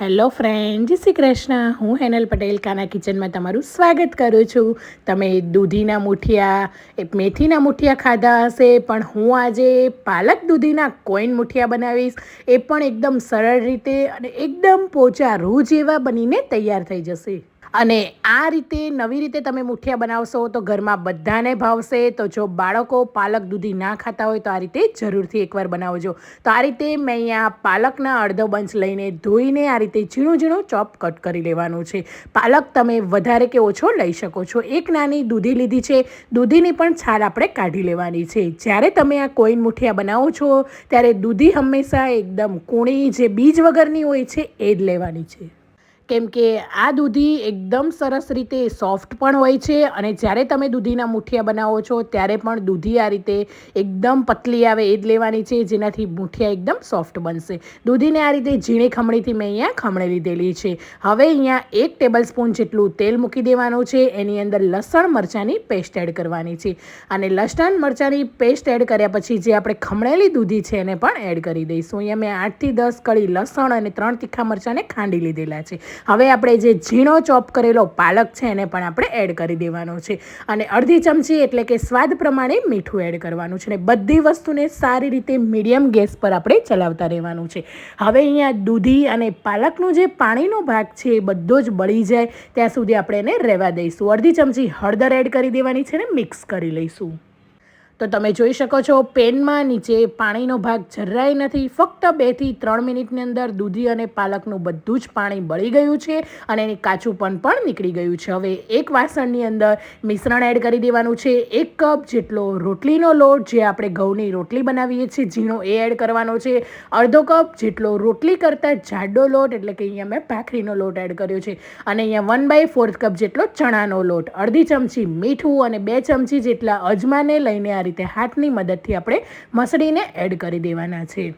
Hello friend, જય શ્રી કૃષ્ણ. હું હેનલ પટેલ, કાના કિચનમાં તમારું સ્વાગત કરું છું. તમે દૂધીના મુઠિયા મેથીના મુઠિયા ખાધા હશે, પણ હું આજે પાલક દૂધીના કોઈન મુઠિયા બનાવીશ. એ પણ એકદમ સરળ રીતે અને એકદમ પોચા રૂ જેવા બનીને તૈયાર થઈ જશે. અને આ રીતે નવી રીતે તમે મુઠિયા બનાવશો તો ઘરમાં બધાને ભાવશે. તો જો બાળકો પાલક દૂધી ના ખાતા હોય તો આ રીતે જરૂરથી એકવાર બનાવજો. તો આ રીતે મેં અહીંયા પાલકના અડધો બંચ લઈને ધોઈને આ રીતે ઝીણું ઝીણું ચોપ કટ કરી લેવાનું છે. પાલક તમે વધારે કે ઓછો લઈ શકો છો. એક નાની દૂધી લીધી છે. દૂધીની પણ છાલ આપણે કાઢી લેવાની છે. જ્યારે તમે આ કોઈન મુઠિયા બનાવો છો, ત્યારે દૂધી હંમેશા એકદમ કૂણી જે બીજ વગરની હોય છે, એ જ લેવાની છે. કેમ કે આ દૂધી એકદમ સરસ રીતે સોફ્ટ પણ હોય છે અને જ્યારે તમે દૂધીના મુઠિયા બનાવો છો, ત્યારે પણ દૂધી આ રીતે એકદમ પતલી આવે એ જ લેવાની છે, જેનાથી મુઠિયા એકદમ સોફ્ટ બનશે. દૂધીને આ રીતે ઝીણી ખમણીથી મેં અહીંયા ખમણી લીધેલી છે. હવે અહીંયા એક ટેબલ સ્પૂન જેટલું તેલ મૂકી દેવાનું છે, એની અંદર લસણ મરચાંની પેસ્ટ એડ કરવાની છે. અને લસણ મરચાંની પેસ્ટ એડ કર્યા પછી જે આપણે ખમણેલી દૂધી છે, એને પણ એડ કરી દઈશું. અહીંયા મેં આઠથી દસ કળી લસણ અને ત્રણ તીખા મરચાંને ખાંડી લીધેલા છે. હવે આપણે જે ઝીણો ચોપ કરેલો પાલક છે એને પણ આપણે એડ કરી દેવાનો છે. અને અડધી ચમચી એટલે કે સ્વાદ પ્રમાણે મીઠું એડ કરવાનું છે અને બધી વસ્તુને સારી રીતે મીડિયમ ગેસ પર આપણે ચલાવતા રહેવાનું છે. હવે અહીંયા દૂધી અને પાલકનું જે પાણીનો ભાગ છે એ બધો જ બળી જાય. ત્યાં સુધી આપણે એને રહેવા દઈશું. અડધી ચમચી હળદર એડ કરી દેવાની છે ને મિક્સ કરી લઈશું. તો તમે જોઈ શકો છો, પેનમાં નીચે પાણીનો ભાગ જરાય નથી, ફક્ત બેથી ત્રણ મિનિટની અંદર દૂધી અને પાલકનું બધું જ પાણી બળી ગયું છે અને એની કાચું પણ નીકળી ગયું છે. હવે એક વાસણની અંદર મિશ્રણ એડ કરી દેવાનું છે. એક કપ જેટલો રોટલીનો લોટ જે આપણે ઘઉંની રોટલી બનાવીએ છીએ, ઝીણો એ એડ કરવાનો છે. અડધો કપ જેટલો રોટલી કરતાં જાડો લોટ, એટલે કે અહીંયા મેં ભાખરીનો લોટ એડ કર્યો છે. અને અહીંયા વન બાય ફોર્થ કપ જેટલો ચણાનો લોટ. અડધી ચમચી મીઠું અને બે ચમચી જેટલા અજમાને લઈને આ રીતે હાથની મદદથી આપણે મસળીને એડ કરી દેવાના છે.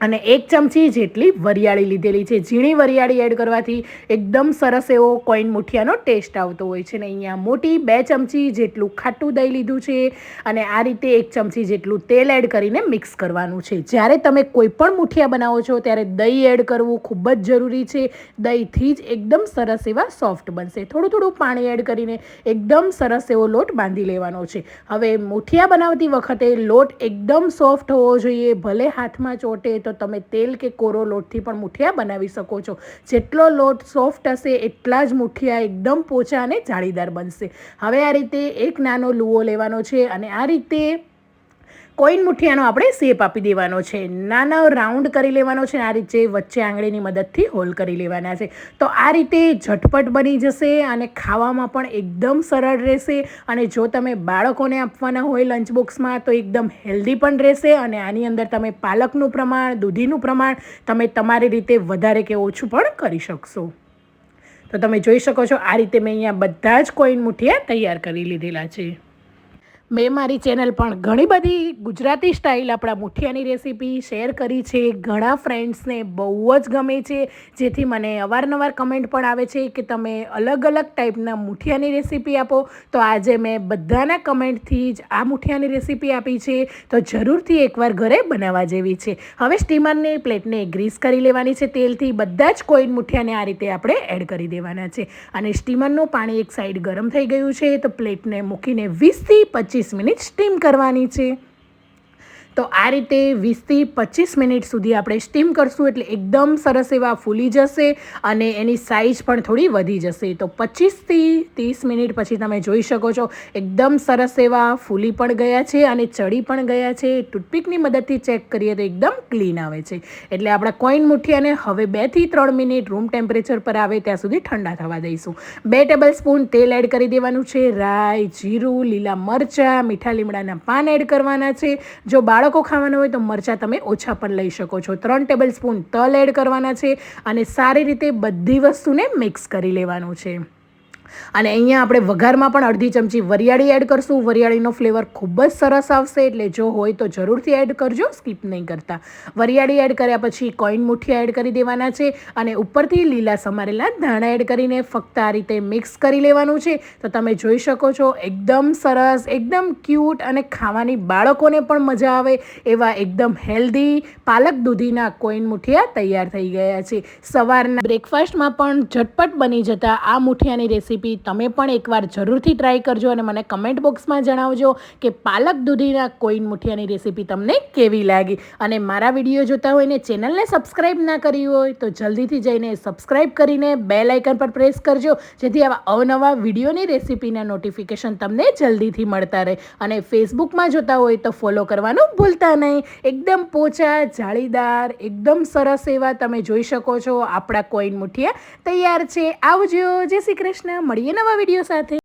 અને એક ચમચી જેટલી વરિયાળી લીધેલી છે. ઝીણી વરિયાળી એડ કરવાથી એકદમ સરસ એવો કોઈન મુઠિયાનો ટેસ્ટ આવતો હોય છે. ને અહીંયા મોટી બે ચમચી જેટલું ખાટું દહીં લીધું છે અને આ રીતે એક ચમચી જેટલું તેલ એડ કરીને મિક્સ કરવાનું છે. જ્યારે તમે કોઈ પણ મુઠિયા બનાવો છો, ત્યારે દહીં એડ કરવું ખૂબ જ જરૂરી છે. દહીંથી જ એકદમ સરસ એવા સોફ્ટ બનશે. થોડું થોડું પાણી એડ કરીને એકદમ સરસ એવો લોટ બાંધી લેવાનો છે. હવે મુઠિયા બનાવતી વખતે લોટ એકદમ સોફ્ટ હોવો જોઈએ. ભલે હાથમાં ચોટે તો તમે તેલ કે કોરો લોટથી પણ મુઠિયા બનાવી શકો છો. જેટલો લોટ સોફ્ટ હશે એટલા જ મુઠિયા એકદમ પોચા અને જાળીદાર બનશે. હવે આ રીતે એક નાનો લુઓ લેવાનો છે અને આ રીતે કોઈન મુઠિયાનો આપણે શેપ આપી દેવાનો છે. નાના રાઉન્ડ કરી લેવાનો છે. આ રીતે વચ્ચે આંગળીની મદદથી હોલ કરી લેવાના છે. તો આ રીતે ઝટપટ બની જશે અને ખાવામાં પણ એકદમ સરળ રહેશે અને જો તમે બાળકોને આપવાના હોય લંચ બોક્સમાં તો એકદમ હેલ્ધી પણ રહેશે અને આની અંદર તમે પાલકનું પ્રમાણ, દૂધીનું પ્રમાણ, તમે તમારી રીતે વધારે કે ઓછું પણ કરી શકશો. તો તમે જોઈ શકો છો, આ રીતે મેં અહીંયા બધા જ કોઈન મુઠિયા તૈયાર કરી લીધેલા છે. મેં મારી ચેનલ પણ ઘણી બધી ગુજરાતી સ્ટાઇલ આપણા મુઠિયાની રેસીપી શેર કરી છે. ઘણા ફ્રેન્ડ્સને બહુ જ ગમે છે. જેથી મને અવારનવાર કમેન્ટ પણ આવે છે કે તમે અલગ અલગ ટાઈપના મુઠિયાની રેસીપી આપો. તો આજે મેં બધાના કમેન્ટથી જ આ મુઠિયાની રેસીપી આપી છે. તો જરૂરથી એકવાર ઘરે બનાવવા જેવી છે. હવે સ્ટીમરની પ્લેટને ગ્રીસ કરી લેવાની છે. તેલથી બધા જ કોઈન મુઠિયાને આ રીતે આપણે એડ કરી દેવાના છે. અને સ્ટીમરનું પાણી એક સાઈડ ગરમ થઈ ગયું છે. તો પ્લેટને મૂકીને વીસથી પચીસ પચીસ મિનિટ સ્ટીમ કરવાની છે. તો આ રીતે વીસથી પચીસ મિનિટ સુધી આપણે સ્ટીમ કરશું એટલે એકદમ સરસ એવા ફૂલી જશે અને એની સાઇઝ પણ થોડી વધી જશે. તો પચીસથી ત્રીસ મિનિટ પછી તમે જોઈ શકો છો, એકદમ સરસ એવા ફૂલી પણ ગયા છે અને ચડી પણ ગયા છે. ટૂથપીકની મદદથી ચેક કરીએ તો એકદમ ક્લીન આવે છે. એટલે આપણા કોઈન મુઠિયાને હવે બેથી ત્રણ મિનિટ રૂમ ટેમ્પરેચર પર આવે ત્યાં સુધી ઠંડા થવા દઈશું. બે ટેબલ સ્પૂન તેલ એડ કરી દેવાનું છે, રાઈ, જીરું, લીલા મરચાં, મીઠા લીમડાના પાન એડ કરવાના છે. જો બાળકો બાળકો ખાવાના હોય તો મરચાં તમે ઓછા પણ લઈ શકો છો. ત્રણ ટેબલ સ્પૂન તલ એડ કરવાના છે અને સારી રીતે બધી વસ્તુને મિક્સ કરી લેવાનું છે. અને અહીંયા આપણે વઘારમાં પણ અડધી ચમચી વરિયાળી એડ કરશું. વરિયાળીનો ફ્લેવર ખૂબ જ સરસ આવશે, એટલે જો હોય તો જરૂરથી એડ કરજો સ્કીપ નહીં કરતા. વરિયાળી એડ કર્યા પછી કોઈન મુઠિયા એડ કરી દેવાના છે અને ઉપરથી લીલા સમારેલા ધાણા એડ કરીને ફક્ત આ રીતે મિક્સ કરી લેવાનું છે. તો તમે જોઈ શકો છો, એકદમ સરસ, એકદમ ક્યુટ અને ખાવાની બાળકોને પણ મજા આવે એવા એકદમ હેલ્ધી પાલક દૂધીના કોઈન મુઠિયા તૈયાર થઈ ગયા છે. સવારના બ્રેકફાસ્ટમાં પણ ઝટપટ બની જતા આ મુઠિયાની રેસીપી તમે પણ એકવાર જરૂરથી ટ્રાય કરજો અને મને કમેન્ટ બોક્સમાં જણાવજો કે પાલક દૂધીના કોઈન મુઠિયાની રેસીપી તમને કેવી લાગી. અને મારા વીડિયો જોતા હોય ને ચેનલને સબસ્ક્રાઈબ ના કરી હોય તો જલ્દીથી જઈને સબસ્ક્રાઈબ કરીને બે લાઇકન પર પ્રેસ કરજો, જેથી આવા અવનવા વિડીયોની રેસીપીના નોટિફિકેશન તમને જલ્દીથી મળતા રહે. અને ફેસબુકમાં જોતા હોય તો ફોલો કરવાનું ભૂલતા નહીં. એકદમ પોચા, જાળીદાર, એકદમ સરસ એવા તમે જોઈ શકો છો. આપણા કોઈન મુઠિયા તૈયાર છે. આવજો. જય શ્રી કૃષ્ણ. મળીએ નવા વીડિયો સાથે.